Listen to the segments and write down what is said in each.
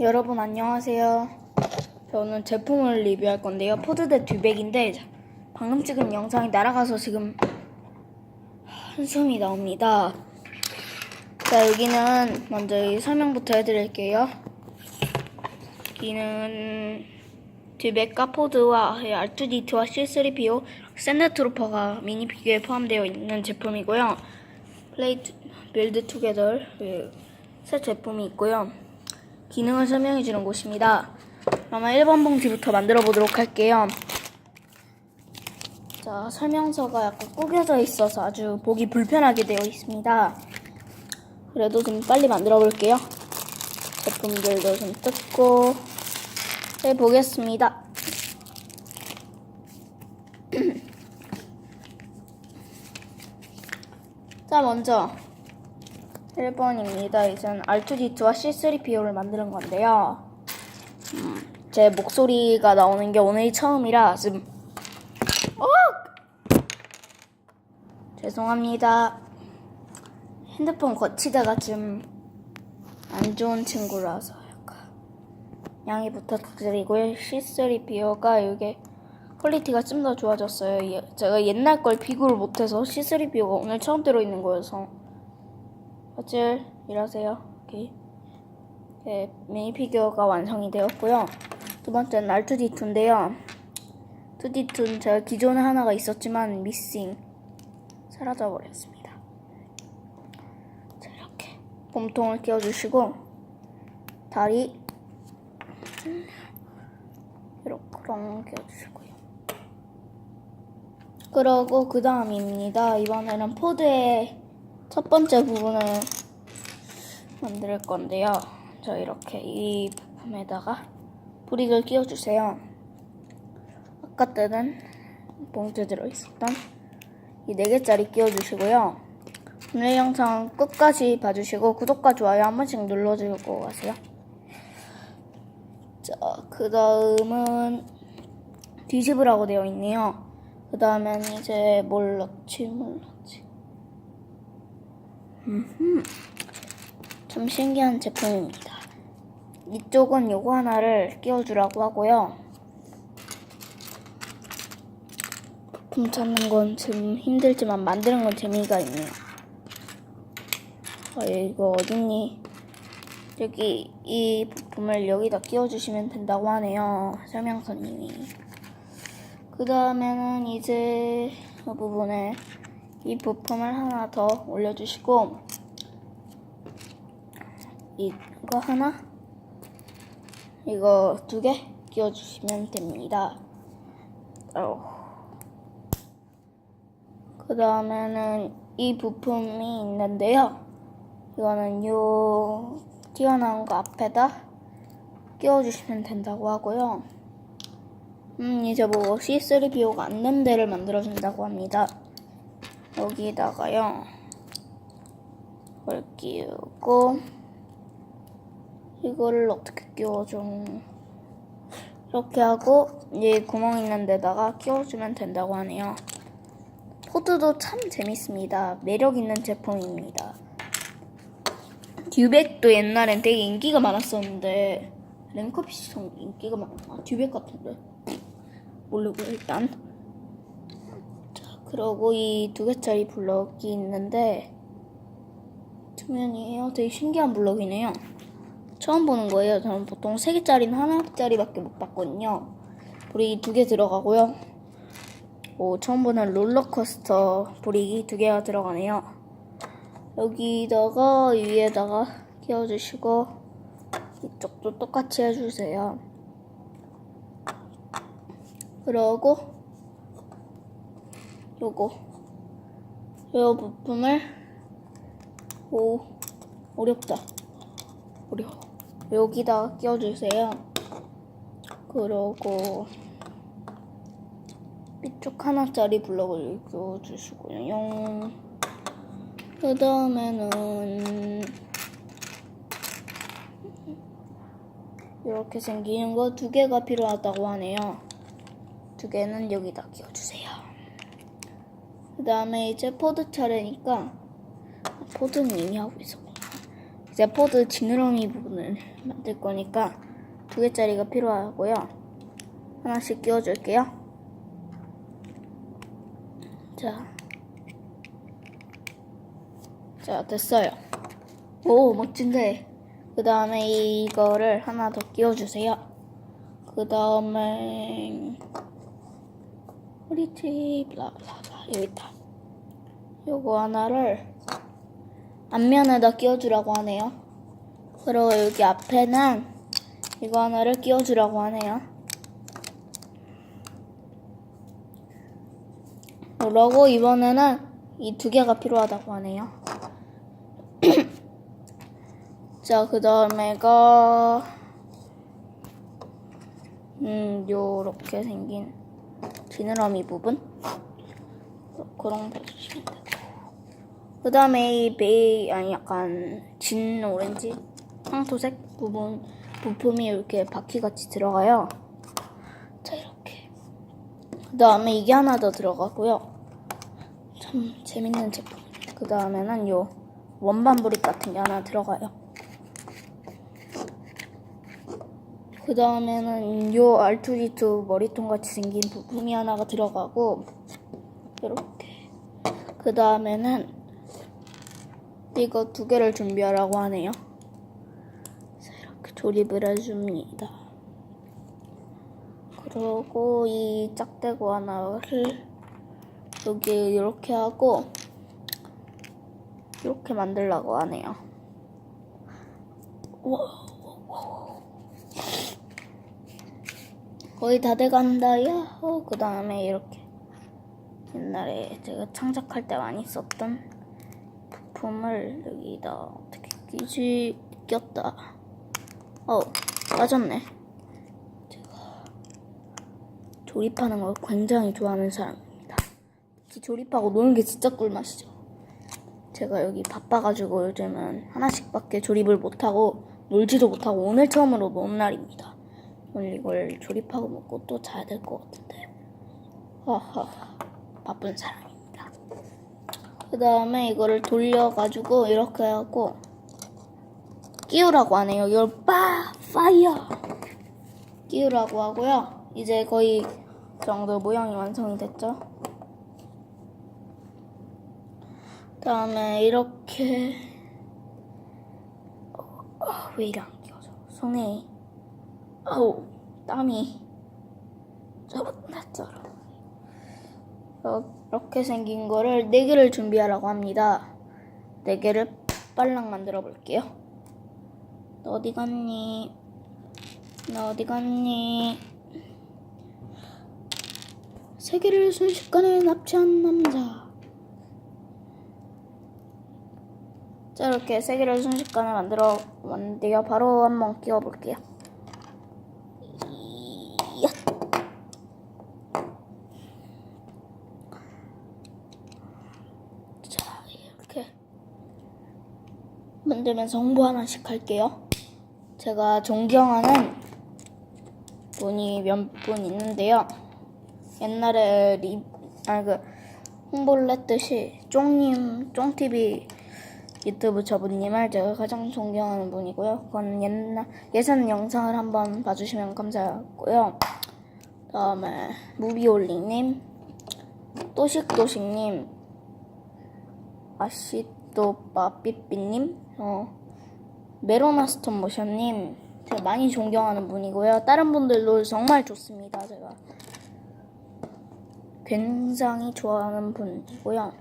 여러분 안녕하세요. 저는 제품을 리뷰할 건데요. 포드대 듀백인데 방금 찍은 영상이 날아가서 지금 한숨이 나옵니다. 자 여기는 먼저 이 설명부터 해드릴게요. 여기는 듀백과 포드와 R2D2와 C3PO 샌드트루퍼가 미니 피규어에 포함되어 있는 제품이고요. 플레이 빌드 투게더 새 제품이 있고요. 기능을 설명해 주는 곳입니다. 그러면 1번 봉지부터 만들어 보도록 할게요. 자, 설명서가 약간 구겨져 있어서 아주 보기 불편하게 되어 있습니다. 그래도 좀 빨리 만들어 볼게요. 제품들도 좀 뜯고 해보겠습니다. 자, 먼저 1번입니다. 이제는 R2D2와 C3PO를 만드는 건데요. 음, 제 목소리가 나오는 게 오늘이 처음이라 지금 어! 죄송합니다. 핸드폰 거치대가 좀안 좋은 친구라서 약간 양해 부탁드리고요. C3PO가 이게 퀄리티가 좀 더 좋아졌어요. 예- 제가 옛날 걸 비교를 못해서 C3PO가 오늘 처음 들어있는 거여서 어찔 일하세요. 오케이. 네, 미니 피규어가 완성이 되었고요. 두 번째는 R2D2인데요. 2D2는 제가 기존에 하나가 있었지만 미싱 사라져 버렸습니다. 자 이렇게 몸통을 끼워주시고 다리 이렇게 끼워주시고요. 그러고 그 다음입니다. 이번에는 포드의 첫 번째 부분을 만들 건데요. 저 이렇게 이 부품에다가 브릭을 끼워주세요. 아까 때는 봉투에 들어있었던 이 4개짜리 끼워주시고요. 오늘 영상 끝까지 봐주시고 구독과 좋아요 한 번씩 눌러주고 가세요. 자, 그 다음은 뒤집으라고 되어 있네요. 그 다음엔 이제 뭘 넣지, 뭘 넣지. 음흠. 좀 신기한 제품입니다. 이쪽은 요거 하나를 끼워주라고 하고요. 부품 찾는 건 좀 힘들지만 만드는 건 재미가 있네요. 아, 이거 어딨니? 여기 이 부품을 여기다 끼워주시면 된다고 하네요. 설명서님이. 그 다음에는 이제 이 부분에 이 부품을 하나 더 올려주시고 이거 하나 이거 두 개 끼워주시면 됩니다. 그 다음에는 이 부품이 있는데요. 이거는 요 튀어나온 거 앞에다 끼워주시면 된다고 하고요. 음, 이제 뭐 C3PO가 앉는 데를 만들어준다고 합니다. 여기다가요. 이걸 끼우고 이거를 어떻게 끼워줘? 이렇게 하고 이 구멍 있는 데다가 끼워주면 된다고 하네요. 포드도 참 재밌습니다. 매력 있는 제품입니다. 듀백도 옛날엔 되게 인기가 많았었는데 랭커피시 인기가 많아. 듀백 같은데 모르고 일단 자 그러고 이 두 개짜리 블럭이 있는데 투명이에요. 되게 신기한 블럭이네요. 처음 보는 거예요. 저는 보통 세 개짜리는 하나짜리밖에 못 봤거든요. 브릭이 두 개 들어가고요. 오, 처음 보는 롤러코스터 브릭이 두 개가 들어가네요. 여기다가 위에다가 끼워주시고 이쪽도 똑같이 해주세요. 그러고 요거 요 부품을 오 어렵다 어려워 여기다 끼워주세요. 그러고 이쪽 하나짜리 블럭을 끼워주시고요. 용. 그 다음에는 이렇게 생기는 거두 개가 필요하다고 하네요. 두 개는 여기다 끼워주세요. 그 다음에 이제 포드 차례니까 포드는 이미 하고 있었구나. 이제 포드 지느러미 부분을 만들 거니까 두 개짜리가 필요하고요. 하나씩 끼워줄게요. 자, 자 됐어요. 오 멋진데. 그 다음에 이거를 하나 더 끼워주세요. 그 다음에 어디지 블라블라블라 여기 있다. 요거 하나를 앞면에다 끼워주라고 하네요. 그리고 여기 앞에는 이거 하나를 끼워주라고 하네요. 그러고 이번에는 이 두 개가 필요하다고 하네요. 자, 그 다음에 가 음, 요렇게 생긴 지느러미 부분? 그런 거 되고 그 다음에 이 베이 아니 약간 진 오렌지? 황토색 부분 부품이 이렇게 바퀴같이 들어가요. 자 이렇게. 그 다음에 이게 하나 더 들어가고요. 참 재밌는 제품 그 다음에는 요 원반 브릭 같은 게 하나 들어가요 그 다음에는 요 R2D2 머리통 같이 생긴 부품이 하나가 들어가고 이렇게 그 다음에는 이거 두 개를 준비하라고 하네요. 이렇게 조립을 해줍니다. 그리고 이 짝대고 하나를 여기 이렇게 하고 이렇게 만들라고 하네요. 와. 거의 다 돼간다 야호. 그 다음에 이렇게 옛날에 제가 창작할 때 많이 썼던 부품을 여기다 어떻게 끼지 꼈다. 어 빠졌네. 제가 조립하는 걸 굉장히 좋아하는 사람입니다. 특히 조립하고 노는 게 진짜 꿀맛이죠. 제가 여기 바빠가지고 요즘은 하나씩밖에 조립을 못하고 놀지도 못하고 오늘 처음으로 노는 날입니다 오늘 이걸 조립하고 먹고 또 자야 될 것 같은데. 하하, 바쁜 사람입니다. 그 다음에 이거를 돌려가지고 이렇게 하고 끼우라고 하네요. 이걸 빠, 파이어! 끼우라고 하고요. 이제 거의 그 정도 모양이 완성이 됐죠. 그 다음에 이렇게 어, 왜 이래 안 끼워져? 손에 아우 땀이 저났잖아 이렇게 생긴 거를 네 개를 준비하라고 합니다. 네 개를 빨랑 만들어 볼게요. 너 어디 갔니? 너 어디 갔니? 세 개를 순식간에 납치한 남자. 자 이렇게 세 개를 순식간에 만들어 왔는데요. 바로 한번 끼워 볼게요. 이야. 자, 이렇게 만들면서 홍보 하나씩 할게요. 제가 존경하는 분이 몇 분 있는데요. 옛날에 리, 아니 그 홍보를 했듯이 쫑님, 쫑TV 유튜브 저분님을 제가 가장 존경하는 분이고요. 그건 옛날 예전 영상을 한번 봐주시면 감사하고요. 다음에 무비올리님, 또식또식님, 아시또빠삐삐님, 어, 메로나스톤 모션님, 제가 많이 존경하는 분이고요. 다른 분들도 정말 좋습니다. 제가 굉장히 좋아하는 분이고요.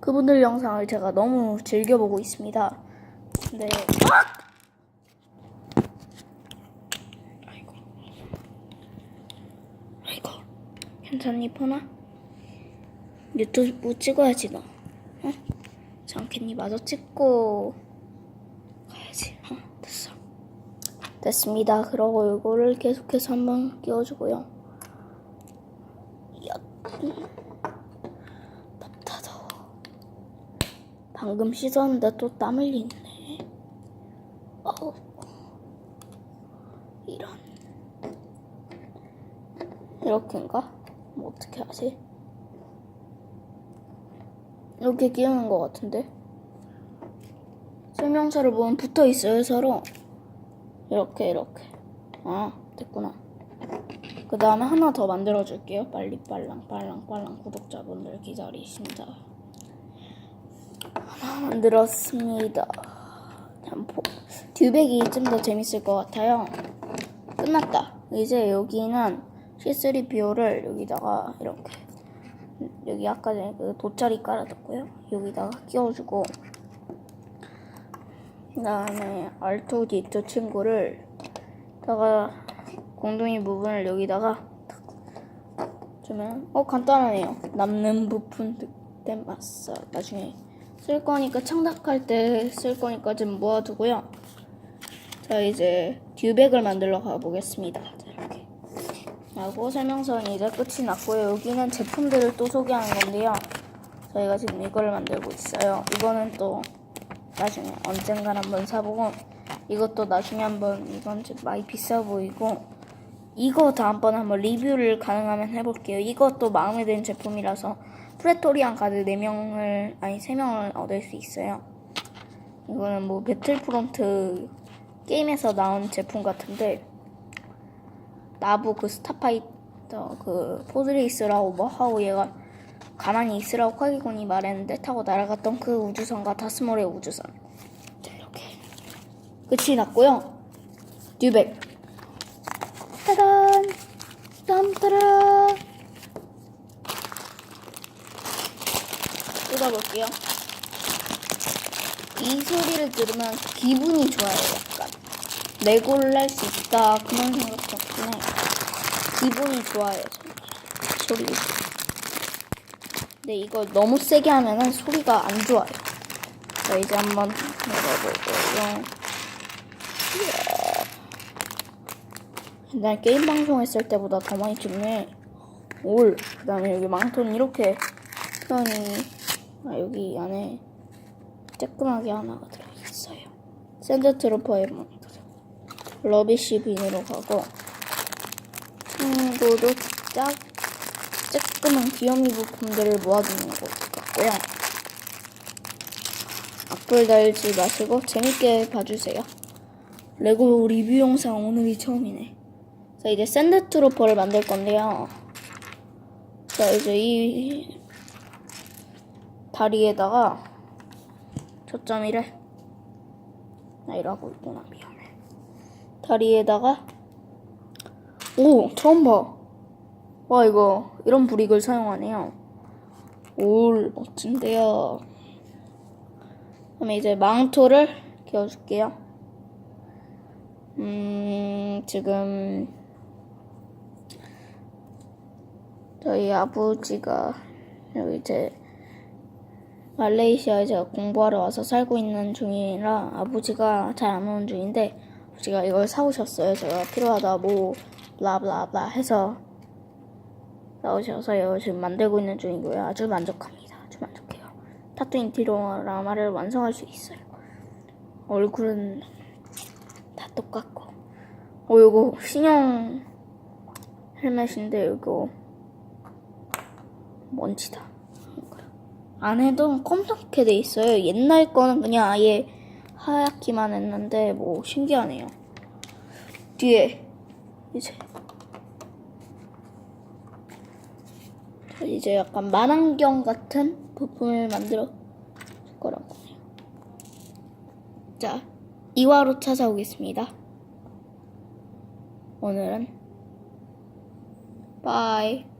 그분들 영상을 제가 너무 즐겨보고 있습니다. 네. 아이고. 아이고. 괜찮니, 포나? 유튜브 찍어야지, 너. 어? 장캔니 마저 찍고 가야지. 어, 됐어. 됐습니다. 그러고 이거를 계속해서 한번 끼워주고요. 야. 답답하다. 방금 씻었는데 또 땀 흘리네. 어우. 이런. 이렇게인가? 뭐 어떻게 하지? 이렇게 끼우는 것 같은데? 설명서를 보면 붙어 있어요 서로 이렇게 이렇게. 아 됐구나. 그 다음에 하나 더 만들어 줄게요. 빨리 빨랑 빨랑 빨랑 구독자분들 기다리신다 하나 만들었습니다. 참, 포- 듀백이 좀 더 재밌을 것 같아요. 끝났다. 이제 여기는 C3PO를 여기다가 이렇게 여기 아까 전에 그 돗자리 깔아뒀고요. 여기다가 끼워주고 그 다음에 R2D2 친구를 다가 공동의 부분을 여기다가 탁 주면 어 간단하네요. 남는 부분 득템 마사 나중에 쓸 거니까 창작할 때 쓸 거니까 좀 모아두고요. 자 이제 듀백을 만들러 가보겠습니다. 자, 이렇게. 하고 설명서는 이제 끝이 났고요. 여기는 제품들을 또 소개하는 건데요. 저희가 지금 이거를 만들고 있어요. 이거는 또 나중에 언젠간 한번 사보고 이것도 나중에 한번 이건 좀 많이 비싸 보이고 이거 다음번에 한번 리뷰를 가능하면 해볼게요. 이것도 마음에 드는 제품이라서 프레토리안 카드 4명을 아니 3명을 얻을 수 있어요. 이거는 뭐 배틀프론트 게임에서 나온 제품 같은데 나부 그 스타파이터 그 포드레이스라고 뭐 하고 얘가 가만히 있으라고 콰기군이 말했는데 타고 날아갔던 그 우주선과 다스몰의 우주선. 자 이렇게 끝이 났고요. 듀백. 따단 땀따라! 뜯어볼게요. 이 소리를 들으면 기분이 좋아요 약간. 레고를 할수 있다 그런 생각 덕분에 기분이 좋아요 소리 근데 이거 너무 세게 하면은 소리가 안 좋아요. 자 이제 한번 열어보고요. 옛날 게임 방송했을 때보다 더 많이 찍네. 올 그 다음에 여기 망토는 이렇게 표현이 아, 여기 안에 쬐끄하게 하나가 들어있어요. 샌드 트루퍼의 망토 러비쉬 빈으로 가고 친구도 짝 쬐끄만 귀요미 부품들을 모아두는 것 같고요. 악플 달지 마시고 재밌게 봐주세요. 레고 리뷰 영상 오늘이 처음이네. 자 이제 샌드 트루퍼를 만들 건데요. 자 이제 이 다리에다가 초점이래 나 이러고 있구나. 미안해. 다리에다가 오 처음 봐 와 이거 이런 브릭을 사용하네요. 올 멋진데요. 그다음에 이제 망토를 끼워줄게요. 음 지금 저희 아버지가 여기 이제 말레이시아에 제가 공부하러 와서 살고 있는 중이라 아버지가 잘 안 오는 중인데 아버지가 이걸 사오셨어요. 제가 필요하다 뭐 블라블라블라 해서 사오셔서 이거 지금 만들고 있는 중이고요. 아주 만족합니다. 아주 만족해요. 타투 인티로라마를 완성할 수 있어요. 얼굴은 다 똑같고 어 이거 신형 헬멧인데 이거 먼지다. 안에도 검정게 돼 있어요. 옛날 거는 그냥 아예 하얗기만 했는데 뭐 신기하네요. 뒤에 이제 이제 약간 만안경 같은 부품을 만들어 줄 거라고 해요. 자, 2화로 찾아오겠습니다. 오늘은 바이.